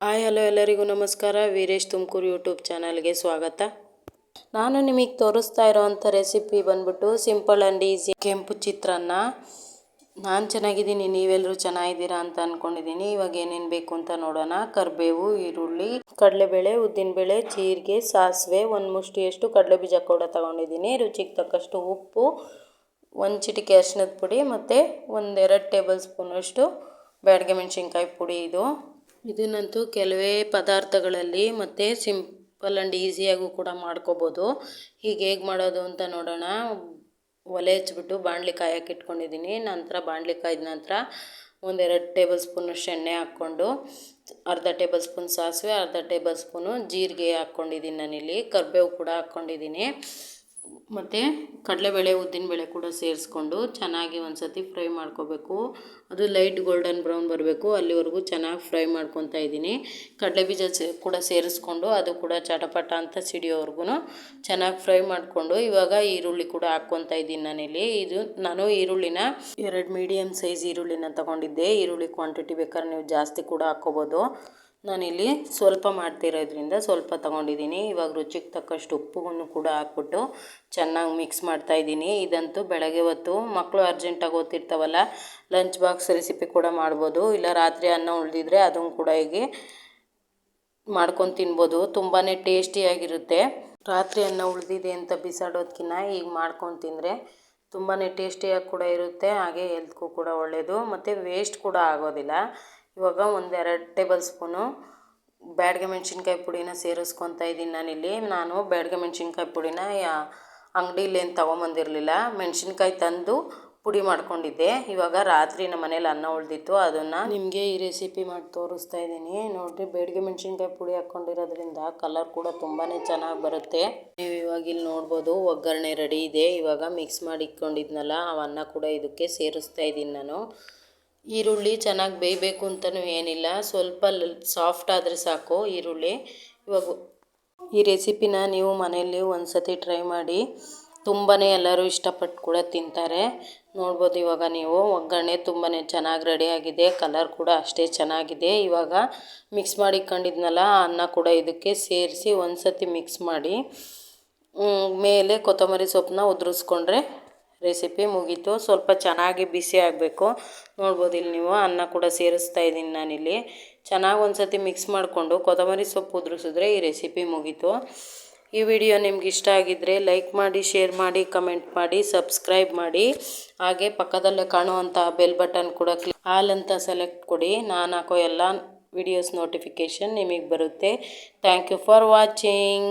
Hi, hello ಎಲ್ಲರಿಗೂ ನಮಸ್ಕಾರ. Veeresh Tumakuru YouTube ಚಾನಲ್ಗೆ ಸ್ವಾಗತ. ನಾನು ನಿಮಗೆ ತೋರಿಸ್ತಾ ಇರೋವಂಥ ರೆಸಿಪಿ ಬಂದ್ಬಿಟ್ಟು ಸಿಂಪಲ್ ಆ್ಯಂಡ್ ಈಸಿ ಕೆಂಪು ಚಿತ್ರಾನ್ನ. ನಾನು ಚೆನ್ನಾಗಿದ್ದೀನಿ ನೀವೆಲ್ಲರೂ ಚೆನ್ನಾಗಿದ್ದೀರಾ ಅಂತ ಅಂದ್ಕೊಂಡಿದ್ದೀನಿ ಇವಾಗ ಏನೇನು ಬೇಕು ಅಂತ ನೋಡೋಣ. ಕರಿಬೇವು, ಈರುಳ್ಳಿ, ಕಡಲೆಬೇಳೆ, ಉದ್ದಿನಬೇಳೆ, ಜೀರಿಗೆ, ಸಾಸಿವೆ, ಒಂದು ಮುಷ್ಟಿಯಷ್ಟು ಕಡಲೆ ಬೀಜ ಕೂಡ ತಗೊಂಡಿದ್ದೀನಿ. ರುಚಿಗೆ ತಕ್ಕಷ್ಟು ಉಪ್ಪು, ಒಂದು ಚಿಟಿಕೆ ಅರಿಶಿನದ ಪುಡಿ ಮತ್ತು ಒಂದೆರಡು ಟೇಬಲ್ ಸ್ಪೂನಷ್ಟು ಬ್ಯಾಡಗೆ ಮೆಣಸಿನ್ಕಾಯಿ ಪುಡಿ ಇದು. ಇದನ್ನಂತೂ ಕೆಲವೇ ಪದಾರ್ಥಗಳಲ್ಲಿ ಮತ್ತು ಸಿಂಪಲ್ ಆ್ಯಂಡ್ ಈಸಿಯಾಗೂ ಕೂಡ ಮಾಡ್ಕೋಬೋದು. ಹೀಗೆ ಹೇಗೆ ಮಾಡೋದು ಅಂತ ನೋಡೋಣ. ಒಲೆ ಹಚ್ಚಿಬಿಟ್ಟು ಬಾಣಲಿ ಕಾಯಕ್ಕೆ ಇಟ್ಕೊಂಡಿದ್ದೀನಿ ನಂತರ ಬಾಣಲಿ ಕಾಯ್ದ ನಂತರ ಒಂದೆರಡು ಟೇಬಲ್ ಸ್ಪೂನು ಎಣ್ಣೆ ಹಾಕ್ಕೊಂಡು, ಅರ್ಧ ಟೇಬಲ್ ಸ್ಪೂನ್ ಸಾಸಿವೆ, ಅರ್ಧ ಟೇಬಲ್ ಸ್ಪೂನು ಜೀರಿಗೆ ಹಾಕ್ಕೊಂಡಿದ್ದೀನಿ ನಾನಿಲ್ಲಿ. ಕರಿಬೇವು ಕೂಡ ಹಾಕ್ಕೊಂಡಿದ್ದೀನಿ ಮತ್ತು ಕಡಲೆಬೇಳೆ ಉದ್ದಿನಬೇಳೆ ಕೂಡ ಸೇರಿಸ್ಕೊಂಡು ಚೆನ್ನಾಗಿ ಒಂದು ಸತಿ ಫ್ರೈ ಮಾಡ್ಕೋಬೇಕು. ಅದು ಲೈಟ್ ಗೋಲ್ಡನ್ ಬ್ರೌನ್ ಬರಬೇಕು. ಅಲ್ಲಿವರೆಗೂ ಚೆನ್ನಾಗಿ ಫ್ರೈ ಮಾಡ್ಕೊತಾ ಇದ್ದೀನಿ. ಕಡಲೆ ಬೀಜ ಸೇ, ಕೂಡ ಸೇರಿಸ್ಕೊಂಡು ಅದು ಕೂಡ ಚಟಪಟ ಅಂತ ಸಿಡಿಯೋವರೆಗೂ ಚೆನ್ನಾಗಿ ಫ್ರೈ ಮಾಡಿಕೊಂಡು ಇವಾಗ ಈರುಳ್ಳಿ ಕೂಡ ಹಾಕ್ಕೊತಾ ಇದ್ದೀನಿ ನಾನಿಲ್ಲಿ. ಇದು ನಾನು ಈರುಳ್ಳಿನ ಎರಡು ಮೀಡಿಯಮ್ ಸೈಜ್ ಈರುಳ್ಳಿನ ತೊಗೊಂಡಿದ್ದೆ. ಈರುಳ್ಳಿ ಕ್ವಾಂಟಿಟಿ ಬೇಕಾದ್ರೆ ನೀವು ಜಾಸ್ತಿ ಕೂಡ ಹಾಕ್ಕೋಬೋದು. ನಾನಿಲ್ಲಿ ಸ್ವಲ್ಪ ಮಾಡ್ತಿರೋದ್ರಿಂದ ಸ್ವಲ್ಪ ತಗೊಂಡಿದ್ದೀನಿ. ಇವಾಗ ರುಚಿಗೆ ತಕ್ಕಷ್ಟು ಉಪ್ಪುಗಳನ್ನು ಕೂಡ ಹಾಕ್ಬಿಟ್ಟು ಚೆನ್ನಾಗಿ ಮಿಕ್ಸ್ ಮಾಡ್ತಾಯಿದ್ದೀನಿ ಇದಂತೂ ಬೆಳಗ್ಗೆ ಹೊತ್ತು. ಮಕ್ಕಳು ಅರ್ಜೆಂಟಾಗಿ ಓದ್ತಿರ್ತಾವಲ್ಲ ಲಂಚ್ ಬಾಕ್ಸ್ ರೆಸಿಪಿ ಕೂಡ ಮಾಡ್ಬೋದು. ಇಲ್ಲ ರಾತ್ರಿ ಅನ್ನ ಉಳಿದಿದ್ರೆ ಅದನ್ನು ಕೂಡ ಹೀಗೆ ಮಾಡ್ಕೊಂಡು ತಿನ್ಬೋದು. ತುಂಬಾ ಟೇಸ್ಟಿಯಾಗಿರುತ್ತೆ ರಾತ್ರಿ ಅನ್ನ ಉಳಿದಿದೆ ಅಂತ ಬಿಸಾಡೋದಕ್ಕಿಂತ ಈಗ ಮಾಡ್ಕೊಂಡು ತಿಂದರೆ ತುಂಬಾ ಟೇಸ್ಟಿಯಾಗಿ ಕೂಡ ಇರುತ್ತೆ. ಹಾಗೆ ಹೆಲ್ತ್ಗೂ ಕೂಡ ಒಳ್ಳೆಯದು ಮತ್ತು ವೇಸ್ಟ್ ಕೂಡ ಆಗೋದಿಲ್ಲ. ಇವಾಗ ಒಂದೆರಡು ಟೇಬಲ್ ಸ್ಪೂನು ಬ್ಯಾಡ್ಗೆ ಮೆಣಸಿನ್ಕಾಯಿ ಪುಡಿನ ಸೇರಿಸ್ಕೊತಾ ಇದ್ದೀನಿ ನಾನಿಲ್ಲಿ. ನಾನು ಬ್ಯಾಡ್ಗೆ ಮೆಣಸಿನ್ಕಾಯಿ ಪುಡಿನ ಯಾ ಅಂಗಡಿಲಿ ಏನು ತೊಗೊಂಬಂದಿರಲಿಲ್ಲ. ಮೆಣಸಿನ್ಕಾಯಿ ತಂದು ಪುಡಿ ಮಾಡ್ಕೊಂಡಿದ್ದೆ. ಇವಾಗ ರಾತ್ರಿ ನಮ್ಮ ಮನೇಲಿ ಅನ್ನ ಉಳಿದಿತ್ತು. ಅದನ್ನು ನಿಮಗೆ ಈ ರೆಸಿಪಿ ಮಾಡಿ ತೋರಿಸ್ತಾ ಇದ್ದೀನಿ. ನೋಡಿರಿ ಬೇಡಿಗೆ ಮೆಣಸಿನ್ಕಾಯಿ ಪುಡಿ ಹಾಕ್ಕೊಂಡಿರೋದ್ರಿಂದ ಕಲರ್ ಕೂಡ ತುಂಬಾ ಚೆನ್ನಾಗಿ ಬರುತ್ತೆ. ನೀವು ಇವಾಗ ಇಲ್ಲಿ ನೋಡ್ಬೋದು, ಒಗ್ಗರಣೆ ರೆಡಿ ಇದೆ. ಇವಾಗ ಮಿಕ್ಸ್ ಮಾಡಿ ಇಟ್ಕೊಂಡಿದ್ನಲ್ಲ ಅನ್ನ ಕೂಡ ಇದಕ್ಕೆ ಸೇರಿಸ್ತಾ ಇದ್ದೀನಿ ನಾನು. ಈರುಳ್ಳಿ ಚೆನ್ನಾಗಿ ಬೇಯಬೇಕು ಅಂತಲೂ ಏನಿಲ್ಲ. ಸ್ವಲ್ಪ ಸಾಫ್ಟ್ ಆದರೆ ಸಾಕು ಈರುಳ್ಳಿ. ಇವಾಗ ಈ ರೆಸಿಪಿನ ನೀವು ಮನೆಯಲ್ಲಿ ಒಂದು ಸತಿ ಟ್ರೈ ಮಾಡಿ ತುಂಬಾ ಎಲ್ಲರೂ ಇಷ್ಟಪಟ್ಟು ಕೂಡ ತಿಂತಾರೆ. ನೋಡ್ಬೋದು ಇವಾಗ ನೀವು. ಒಗ್ಗರಣೆ ತುಂಬಾ ಚೆನ್ನಾಗಿ ರೆಡಿಯಾಗಿದೆ ಕಲರ್ ಕೂಡ ಅಷ್ಟೇ ಚೆನ್ನಾಗಿದೆ. ಇವಾಗ ಮಿಕ್ಸ್ ಮಾಡಿಕೊಂಡಿದ್ನಲ್ಲ, ಆ ಅನ್ನ ಕೂಡ ಇದಕ್ಕೆ ಸೇರಿಸಿ ಒಂದು ಸತಿ ಮಿಕ್ಸ್ ಮಾಡಿ ಮೇಲೆ ಕೊತ್ತಂಬರಿ ಸೊಪ್ಪನ್ನ ಉದುರಿಸ್ಕೊಂಡ್ರೆ ರೆಸಿಪಿ ಮುಗೀತು. ಸ್ವಲ್ಪ ಚೆನ್ನಾಗಿ ಬಿಸಿ ಆಗಬೇಕು. ನೋಡ್ಬೋದು ಇಲ್ಲಿ ನೀವು ಅನ್ನ ಕೂಡ ಸೇರಿಸ್ತಾ ಇದ್ದೀನಿ ನಾನಿಲ್ಲಿ. ಚೆನ್ನಾಗಿ ಒಂದು ಸತಿ ಮಿಕ್ಸ್ ಮಾಡಿಕೊಂಡು ಕೊತ್ತಂಬರಿ ಸೊಪ್ಪು ಉದುರಿಸಿದ್ರೆ ಈ ರೆಸಿಪಿ ಮುಗೀತು. ಈ ವಿಡಿಯೋ ನಿಮ್ಗೆ ಇಷ್ಟ ಆಗಿದ್ದರೆ ಲೈಕ್ ಮಾಡಿ ಶೇರ್ ಮಾಡಿ ಕಮೆಂಟ್ ಮಾಡಿ ಸಬ್ಸ್ಕ್ರೈಬ್ ಮಾಡಿ. ಹಾಗೆ ಪಕ್ಕದಲ್ಲೇ ಕಾಣುವಂಥ ಬೆಲ್ ಬಟನ್ ಕೂಡ ಕ್ಲಿಕ್ ಆಲ್ ಅಂತ ಸೆಲೆಕ್ಟ್ ಕೊಡಿ. ನಾನು ಹಾಕೋ ಎಲ್ಲ ವಿಡಿಯೋಸ್ ನೋಟಿಫಿಕೇಷನ್ ನಿಮಗೆ ಬರುತ್ತೆ. Thank you for watching